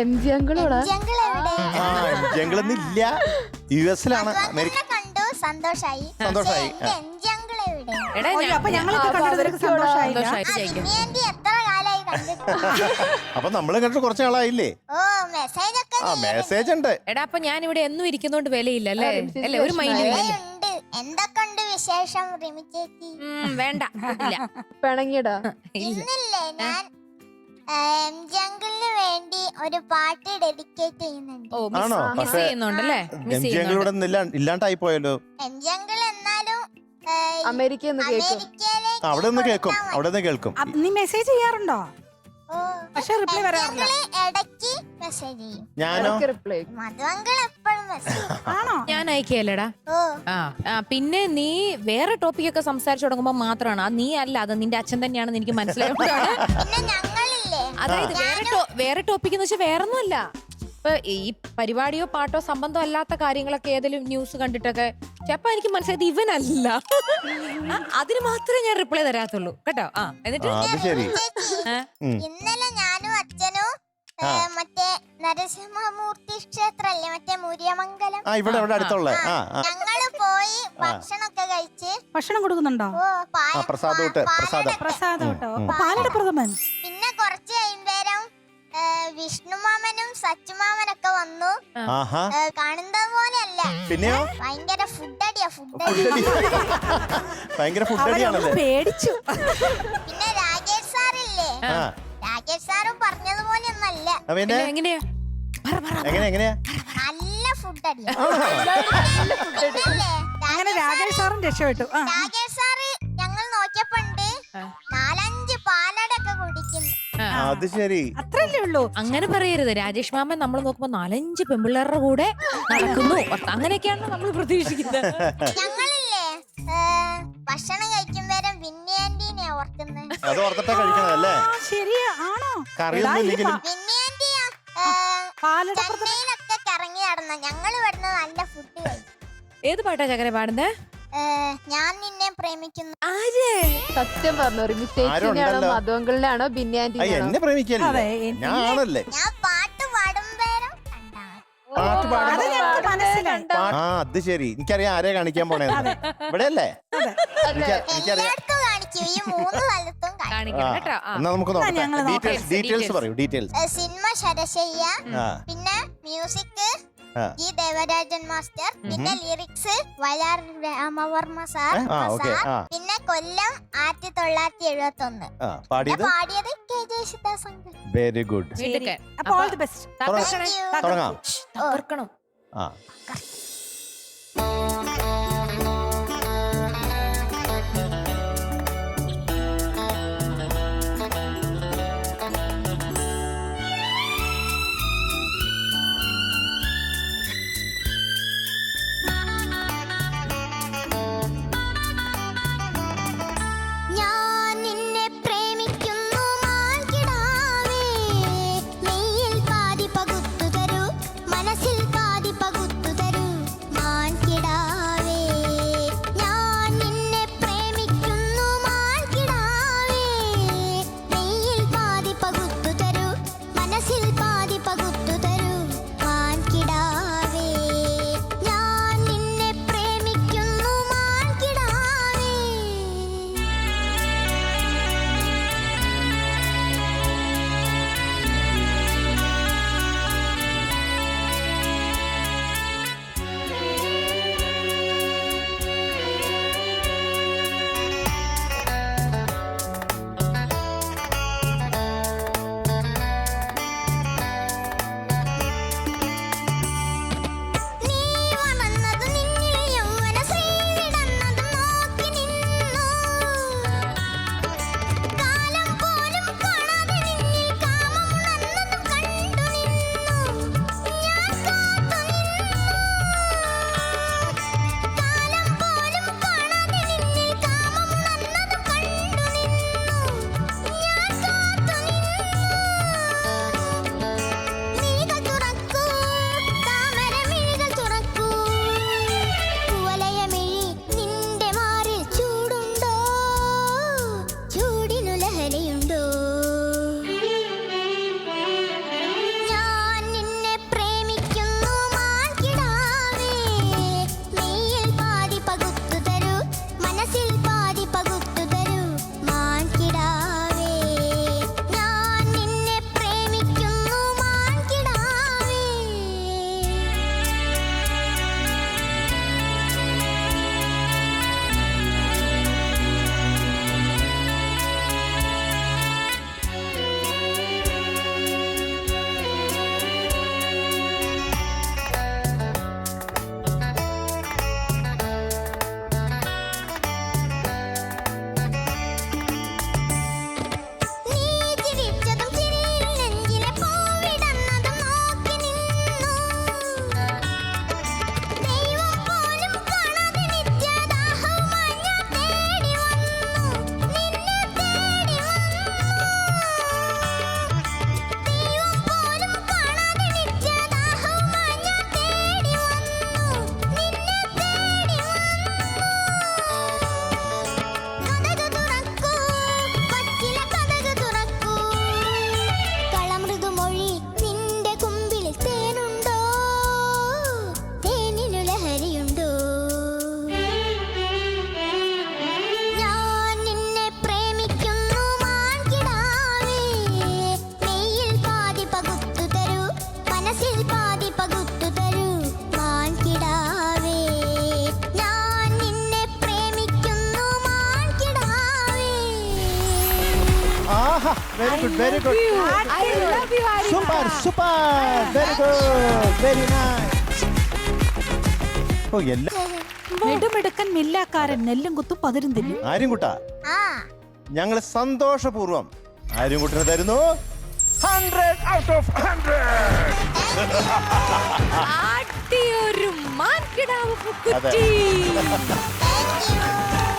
M G അങ്കിളോടാ? Jungle എവിടെ? ആ ജംഗിളൊന്നില്ല U എസിലാണ്. America കണ്ടു. സന്തോഷായി. സന്തോഷായി. എടാ ഞാൻ അപ്പൊ ഞങ്ങളൊക്കെ കണ്ടിട്ട് നിനക്ക് സന്തോഷമായില്ല സന്തോഷായിട്ട് ജയിക്കും എത്ര കാലായി കണ്ടിട്ട് അപ്പൊ നമ്മൾ കണ്ടിട്ട് കുറച്ച് ആളായില്ലേ ഓ മെസ്സേജ് ഒക്കെ ആ മെസ്സേജ് ഉണ്ട്. എടാ അപ്പൊ ഞാൻ ഇവിടെ എന്നും ഇരിക്കുന്നോണ്ട് വിലയില്ല അല്ലേ? അല്ലേ? ഒരു മൈൻഡ് വിഷമമായി. ഉണ്ട് എന്തൊക്കെ ഉണ്ട് വിശേഷം റിമി ചേച്ചി? വേണ്ട ഇല്ല. പിണങ്ങിയടാ. ഇല്ല. ഇന്നില്ലേ ഞാൻ ജംഗിളിന് വേണ്ടി ഒരു പാട്ട് ഡെഡിക്കേറ്റ് ചെയ്യുന്നുണ്ട്. ഓ ആണോ? മിസ് പക്ഷേ- ചെയ്യുന്നുണ്ടല്ലേ? ചെയ്യുന്നുണ്ട്. നിന്നില്ല ഇല്ലാണ്ടായി പോയല്ലോ എം ജംഗിൾ എന്നാലും ഏ, കേൾക്കും അമേരിക്കയിലേക്ക് ആ, അവിടെ നിന്ന് കേൾക്കും. കൊടുത്താൽ അവിടെ നിന്ന് കേൾക്കും. അ, നീ മെസ്സേജ് ചെയ്യാറുണ്ടോ? ഓ, പക്ഷെ റിപ്ലൈ എം വരാറില്ല. ജംഗിൾ ഇടയ്ക്ക് മെസ്സേജ് ചെയ്യും. ഞാനോ? റിപ്ലൈ മധുവങ്കിൾ എപ്പോഴും മെസ്സേജ് ആണോ? ഞാൻ അയക്കുകയല്ലേടാ? ഓ. ആ ആ, പിന്നെ നീ വേറെ ടോപ്പിക് ഒക്കെ സംസാരിച്ചു തുടങ്ങുമ്പോ മാത്രമാണ് അത് നീ അല്ല അത് നിന്റെ അച്ഛൻ തന്നെയാണെന്ന് എനിക്ക് പിന്നെ ഞങ്ങളില്ലേ അതായത് വേറെ ടോ- വേറെ ടോപ്പിക് എന്ന് വെച്ചാൽ വേറെ ഒന്നുമല്ല ഇപ്പൊ ഈ പരിപാടിയോ പാട്ടോ സംബന്ധം അല്ലാത്ത കാര്യങ്ങളൊക്കെ ഏതെങ്കിലും ന്യൂസ് കണ്ടിട്ടൊക്കെ ചെപ്പ എനിക്ക് മനസ്സിലായത് ഇവനല്ല. ആ, അതിന് മാത്രമേ ഞാൻ റിപ്ലൈ തരാത്തുള്ളൂ. കേട്ടോ? ആ എന്നിട്ട്? ആ അത് ശരി. ഏ? ഉം. ഇന്നലെ ഞാനും അച്ഛനും ഏ, ആ. മറ്റേ നരസിംഹമൂർത്തി ക്ഷേത്രല്ലേ മറ്റേ മുരിയമംഗലം? ആ ഇവിടെ ഇവിടെ അടുത്തുള്ള. ആ ആ. ഞങ്ങൾ പോയി ഭക്ഷണമൊക്കെ കഴിച്ച് ഭക്ഷണം കൊടുക്കുന്നുണ്ടോ? ഓ ആ, പ്രസാദം ഇട്ട്, പ്രസാദം. പ്രസാദം കേട്ടോ പാലട പ്രഥമൻ കുറച്ച് കഴിയുമ്പേരം വിഷ്ണുമാമനും സച്ചുമാമനൊക്കെ വന്നു. ആഹാ. കാണുന്നത് പോലെയല്ല. പിന്നെയോ? ഭയങ്കര ഫുഡടിയാ ഫുഡടി ഭയങ്കര ഫുഡടിയാണല്ലേ പേടിച്ചു. പിന്നെ രാകേഷ് സാറില്ലേ? ആ. രാകേഷ് സാറും പറഞ്ഞതുപോലെ ഒന്നല്ല അപ്പൊ പിന്നെ? പിന്നെ എങ്ങനെയാ? പറ, പറ. എങ്ങനെ എങ്ങനെയാ നല്ല ഫുഡടിയാ അങ്ങനെ രാകേഷ് സാറും രക്ഷപ്പെട്ടു. ആ. രാകേഷ് സാറ് ഞങ്ങൾ നോക്കിയപ്പോണ്ട് ആ. അത് ശരി. അത്രല്ലേ ഉള്ളൂ. അങ്ങനെ പറയരുത്. രാജേഷ് മാമൻ നമ്മൾ നോക്കുമ്പോ നാലഞ്ച് പെമ്പിള്ളേരുടെ കൂടെ നടക്കുന്നു. അങ്ങനെയൊക്കെയാണ് നമ്മൾ പ്രതീക്ഷിക്കുന്നത്. ഞങ്ങളില്ലേ ഏ, ഭക്ഷണം കഴിക്കുമ്പോഴും വിന്നി ആന്റീനെ ഓർക്കുന്നത് അത് ഓർത്തിട്ടാ കഴിക്കണതല്ലേ? ആ ശരിയാ. ആണോ? കറിയൊന്നും ഇല്ലെങ്കിലും വിന്നി ആന്റിയാ ഏ, പാലട ചെന്നൈയിലൊക്കെ കറങ്ങി നടന്ന. ഞങ്ങൾ ഇവിടുന്ന് നല്ല ഫുഡ് കഴിക്കും. ഏത് പാട്ടാ ചക്കര പാടുന്നത് ഏ, ഞാൻ നിന്നെ പ്രേമിക്കുന്നു. ആര് സത്യം പറഞ്ഞു റിമി ചേച്ചിനെയാണോ ആരുണ്ടല്ലോ? അയ്യ എന്നെ പ്രേമിക്കല്ലേ? അതെ, എന്നെ- ഞാനല്ലേ ഞാൻ പാട്ട്. അത് പാടുമ്പോ ഞങ്ങൾക്ക് മനസ്സിലായി. ആ അത് ശരി. എനിക്കറിയാം ആരെ കാണിക്കാൻ പോണേ ഇവിടെ അല്ലേ എനിക്കറിയാം. എല്ലായിടത്തും കാണിക്കും. ഈ മൂന്ന് സ്ഥലത്തും കാണിക്കും. ആ കാണിക്കണം കേട്ടോ. ആ. എന്നാ നമുക്ക് ഞങ്ങൾ നോക്കാം. നോക്കാം. ഡീറ്റെയിൽസ് ഡീറ്റെയിൽസ് പറയൂ ഡീറ്റെയിൽസ് ഏ, സിനിമ ശരശയ്യ ആ. പിന്നെ മ്യൂസിക്. ജി ദേവരാജൻ മാസ്റ്റർ പിന്നെ ലിറിക്സ് വയലാർ രാമവർമ്മ സാർ പിന്നെ കൊല്ലം ആയിരത്തി തൊള്ളായിരത്തി എഴുപത്തി ഒന്ന് ആ പാടിയത്? പാടിയത് കെ ജയശുദാസ് വെരി ഗുഡ്. അപ്പൊ ഓൾ ദി ബെസ്റ്റ്. തുടങ്ങാം. ആ. Very good very good. I love you, Arya. Super super very good very nice. ഓ എല്ലാ നെടുമെടുക്കൻ മില്ലാക്കാരൻ നെല്ലും കുത്തും പതിരും തിന്നും ആര്യം കുട്ടാ ആ. ഞങ്ങൾ സന്തോഷപൂർവം ആര്യം കുട്ടിന് തരുന്നു ഹൺഡ്രഡ് ഔട്ട് ഓഫ് ഹൺഡ്രഡ് അടിയൊരു മാൻകിടാവ്. കുട്ടി.